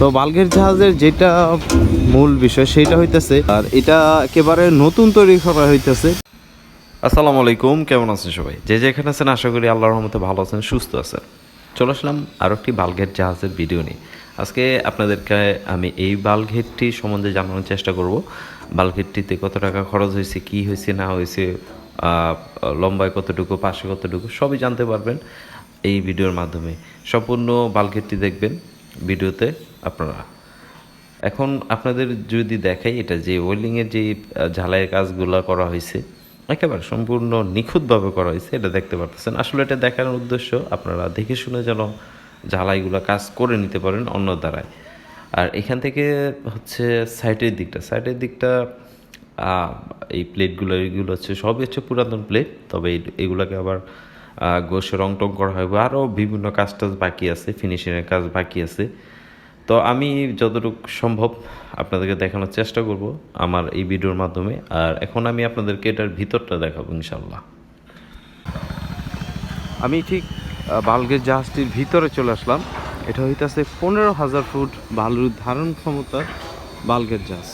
তো বালগের জাহাজের যেটা মূল বিষয় সেটা হইতেছে, আর এটা একেবারে নতুন তৈরি করা হইতেছে। আসসালামু আলাইকুম, কেমন আছেন সবাই? যে যেখানে আছেন, আশা করি আল্লাহর রহমতে ভালো আছেন, সুস্থ আছেন। চলে আসলাম আরও একটি বালঘেট জাহাজের ভিডিও নিয়ে। আজকে আপনাদেরকে আমি এই বালঘেটটি সম্বন্ধে জানানোর চেষ্টা করব। বালঘেটটিতে কত টাকা খরচ হয়েছে, কি হয়েছে, না হয়েছে লম্বায় কতটুকু, পাশে কতটুকু, সবই জানতে পারবেন এই ভিডিওর মাধ্যমে। সম্পূর্ণ বালঘেটটি দেখবেন। ভিডিওতে আপনারা। এখন আপনাদের যদি দেখাই এটা যে ওয়েল্ডিংয়ের যে ঝালাইয়ের কাজগুলো করা হয়েছে, একেবারে সম্পূর্ণ নিখুঁতভাবে করা হয়েছে, এটা দেখতে পারতেছেন। আসলে এটা দেখার উদ্দেশ্য আপনারা দেখে শুনে যেন ঝালাইগুলো কাজ করে নিতে পারেন অন্য দ্বারায়। আর এখান থেকে হচ্ছে সাইটের দিকটা। সাইটের দিকটা এই প্লেটগুলো এইগুলো হচ্ছে সবই হচ্ছে পুরাতন প্লেট, তবে এগুলোকে আবার গোসে রং টং করা হবে আরও বিভিন্ন কাজ টাজ বাকি আছে ফিনিশিংয়ের কাজ বাকি আছে। তো আমি যতটুকু সম্ভব আপনাদেরকে দেখানোর চেষ্টা করব আমার এই ভিডিওর মাধ্যমে। আর এখন আমি আপনাদেরকে এটার ভিতরটা দেখাবো ইনশাল্লাহ আমি ঠিক বালগের জাহাজটির ভিতরে চলে আসলাম। এটা হইতেছে পনেরো হাজার ফুট বালুর ধারণ ক্ষমতার বালগের জাহাজ।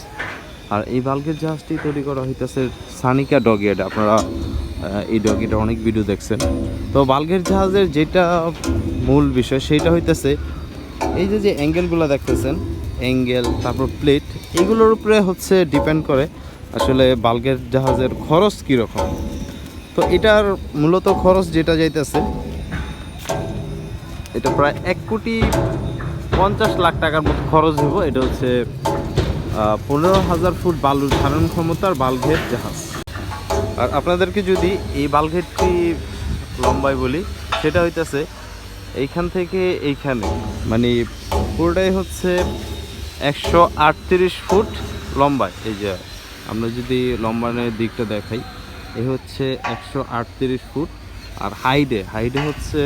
আর এই বালগের জাহাজটি তৈরি করা হইতেছে সানিকা ডগেড আপনারা এই ডগেটা অনেক ভিডিও দেখছেন। তো বালগের জাহাজের যেটা মূল বিষয়, সেটা হইতেছে এই যে যে অ্যাঙ্গেলগুলো দেখতেছেন অ্যাঙ্গেল তারপর প্লেট এগুলোর উপরে হচ্ছে ডিপেন্ড করে আসলে বালগের জাহাজের খরচ কীরকম। তো এটার মূলত খরচ যেটা যাইতেছে, এটা প্রায় এক কোটি পঞ্চাশ লাখ টাকার মতো খরচ হইব। এটা হচ্ছে পনেরো হাজার ফুট বালুর ধারণ ক্ষমতার বালঘেট জাহাজ। আর আপনাদেরকে যদি এই বালঘেটটি লম্বায় বলি, সেটা হইতেছে এইখান থেকে এইখানে। মানে পুরোটাই হচ্ছে একশো আটত্রিশ ফুট লম্বায়। এই যে আমরা যদি লম্বানের দিকটা দেখাই এই হচ্ছে একশো আটত্রিশ ফুট। আর হাইডে হাইডে হচ্ছে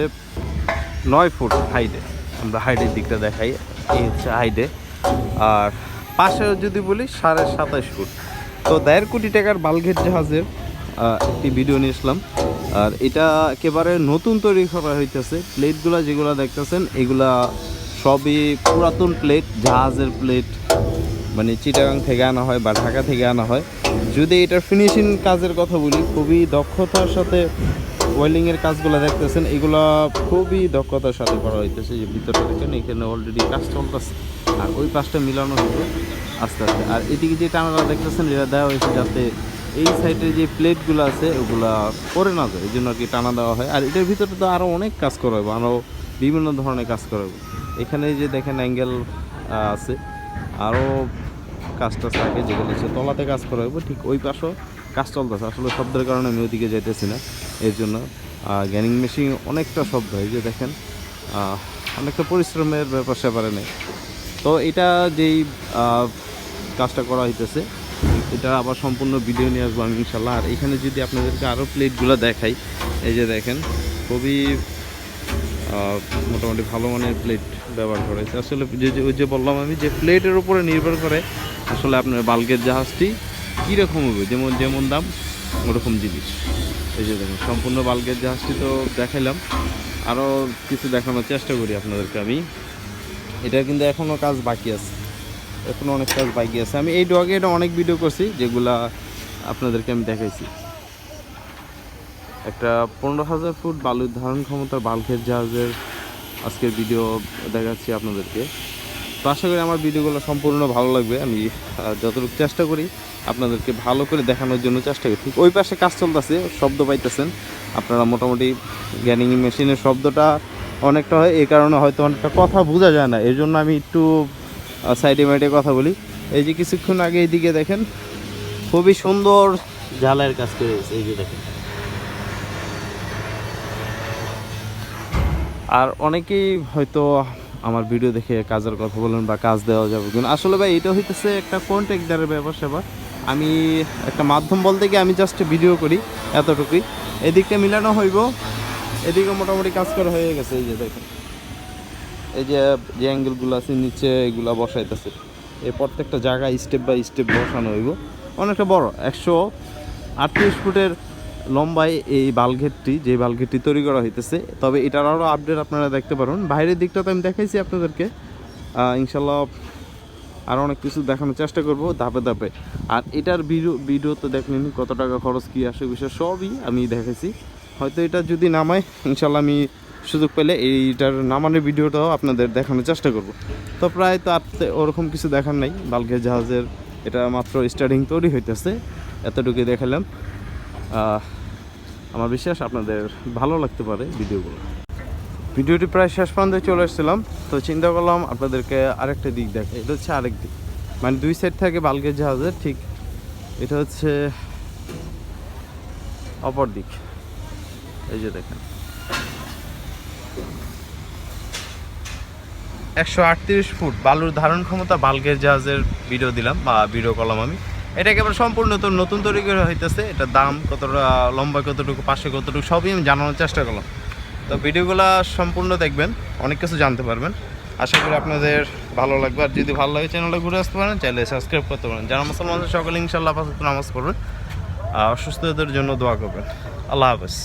নয় ফুট হাইডে আমরা হাইডের দিকটা দেখাই, এই হচ্ছে হাইডে আর পাশে যদি বলি, সাড়ে সাতাশ ফুট। তো দেড় কোটি টাকার বালঘেট জাহাজের একটি ভিডিও নিয়ে আসলাম। আর এটা একেবারে নতুন তৈরি করা হইতেছে। প্লেটগুলো যেগুলো দেখতেছেন, এগুলা সবই পুরাতন প্লেট, জাহাজের প্লেট মানে চিটাগাং থেকে আনা হয় বা ঢাকা থেকে আনা হয়। যদি এটার ফিনিশিং কাজের কথা বলি, খুবই দক্ষতার সাথে ওয়েলিংয়ের কাজগুলো দেখতেছেন, এগুলো খুবই দক্ষতার সাথে করা হইতেছে। যে ভিতরে দেখেন, এখানে অলরেডি কাজ চলতেছে। আর ওই পাশটা মিলানো হবে আস্তে আস্তে। আর এদিকে যে টানাটা দেখতেছেন, এটা দেওয়া হয়েছে যাতে এই সাইডে যে প্লেটগুলো আছে, ওগুলা পরে না যায় এই জন্য আর কি টানা দেওয়া হয়। আর এটার ভিতরে তো আরও অনেক কাজ করা হবে আরও বিভিন্ন ধরনের কাজ করা হবে এখানে যে দেখেন অ্যাঙ্গেল আছে আরও কাজটা থাকে, যেগুলো হচ্ছে তলাতে কাজ করা হবে ঠিক ওই পাশেও কাজ চলতেছে। আসলে শব্দের কারণে আমি ওইদিকে যাইতেছি না, এর জন্য। গ্যানিং মেশিন অনেকটা শব্দ হয় যে দেখেন অনেকটা পরিশ্রমের ব্যাপার স্যাপারে নেই। তো এটা যেই কাজটা করা হইতেছে এটা আবার সম্পূর্ণ ভিডিও নিয়ে আসব আমি ইনশাল্লাহ। আর এখানে যদি আপনাদেরকে আরও প্লেটগুলো দেখাই, এই যে দেখেন, খুবই মোটামুটি ভালো মানের প্লেট ব্যবহার করা। আসলে যে যে- ওই যে বললাম আমি যে প্লেটের উপরে নির্ভর করে আসলে আপনার বাল্কের জাহাজটি কীরকম হবে, যেমন যেমন দাম, ওরকম জিনিস। এই যে দেখুন, সম্পূর্ণ বাল্কের জাহাজটি তো দেখাইলাম। আরও কিছু দেখানোর চেষ্টা করি আপনাদেরকে আমি। এটা কিন্তু এখনও কাজ বাকি আছে। এখনও অনেক কাজ বাকি আছে। আমি এই ডগে এটা অনেক ভিডিও করছি, যেগুলা আপনাদেরকে আমি দেখাইছি। একটা পনেরো হাজার ফুট বালুর ধারণ ক্ষমতার বাল্কের জাহাজের আজকের ভিডিও দেখাচ্ছি আপনাদেরকে। তো আশা করি আমার ভিডিওগুলো সম্পূর্ণ ভালো লাগবে। আমি যতটুকু চেষ্টা করি আপনাদেরকে ভালো করে দেখানোর জন্য চেষ্টা করি। ঠিক ওই পাশে কাজ চলতেছে, শব্দ পাইতেছেন। আপনারা মোটামুটি গ্যানিং মেশিনের শব্দটা অনেকটা হয়, এই কারণে হয়তো অনেকটা কথা বোঝা যায় না। এর জন্য আমি একটু সাইডে মাইডে কথা বলি। এই যে কিছুক্ষণ আগে এইদিকে দেখেন, খুবই সুন্দর জ্বালায়ের কাজ করে এই যে দেখেন। আর অনেকেই হয়তো আমার ভিডিও দেখে কাজের কথা বলেন বা কাজ দেওয়া যাবে কিন্তু আসলে ভাই, এটা হইতেছে একটা কন্ট্রাক্টারের ব্যাপার সেবা। আমি একটা মাধ্যম বলতে গিয়ে আমি জাস্ট ভিডিও করি এতটুকুই। এদিকটা মিলানো হইব, এদিকে মোটামুটি কাজ করা হয়ে গেছে, এই যে দেখেন। এই যে যে অ্যাঙ্গেলগুলো আছে, নিচে এগুলা বসাইতেছে। এই প্রত্যেকটা জায়গায় স্টেপ বাই স্টেপ বসানো হইব। অনেকটা বড়, একশো আটত্রিশ ফুটের লম্বায় এই বালঘেটটি যে বালঘেটটি তৈরি করা হইতেছে। তবে এটার আরও আপডেট আপনারা দেখতে পারেন। বাইরের দিকটা তো আমি দেখাইছি আপনাদেরকে। ইনশাল্লাহ আর অনেক কিছু দেখানোর চেষ্টা করব ধাপে ধাপে। আর এটার ভিডিও ভিডিও তো দেখলেন কত টাকা খরচ, কী আসে, বিষয় সবই আমি দেখেছি হয়তো এটা যদি নামায় ইনশাল্লাহ আমি সুযোগ পেলে এইটার নামানোর ভিডিওটাও আপনাদের দেখানোর চেষ্টা করব। তো প্রায় তো আর ওরকম কিছু দেখার নাই, বালকের জাহাজের এটা মাত্র স্টার্টিং তৈরি হইতেছে, এতটুকুই দেখালাম। আমার বিশ্বাস আপনাদের ভালো লাগতে পারে ভিডিওগুলো। ভিডিওটি প্রায় শেষ পর্যন্ত চলে এসেছিলাম তো চিন্তা করলাম আপনাদেরকে আরেকটা দিক দেখে এটা হচ্ছে আরেক দিক। মানে দুই সাইড থাকে বালকের জাহাজের, ঠিক এটা হচ্ছে অপর দিক। এই যে দেখেন। একশো আটত্রিশ ফুট বালুর ধারণ ক্ষমতা বালকের জাহাজের ভিডিও দিলাম, বা ভিডিও করলাম আমি। এটা একেবারে সম্পূর্ণ তো নতুন তৈরি করে হইতেছে। এটা দাম কতটা, লম্বা কতটুকু, পাশে কতটুকু, সবই আমি জানানোর চেষ্টা করলাম। তো ভিডিওগুলো সম্পূর্ণ দেখবেন, অনেক কিছু জানতে পারবেন। আশা করি আপনাদের ভালো লাগবে। আর যদি ভালো লাগে চ্যানেলটা ঘুরে আসতে পারেন, চাইলে সাবস্ক্রাইব করতে পারেন। যারা মুসলমান সকলে ইনশাল্লাহ নামাজ পড়বেন। আর অসুস্থদের জন্য দোয়া করবেন। আল্লাহ হাফেজ।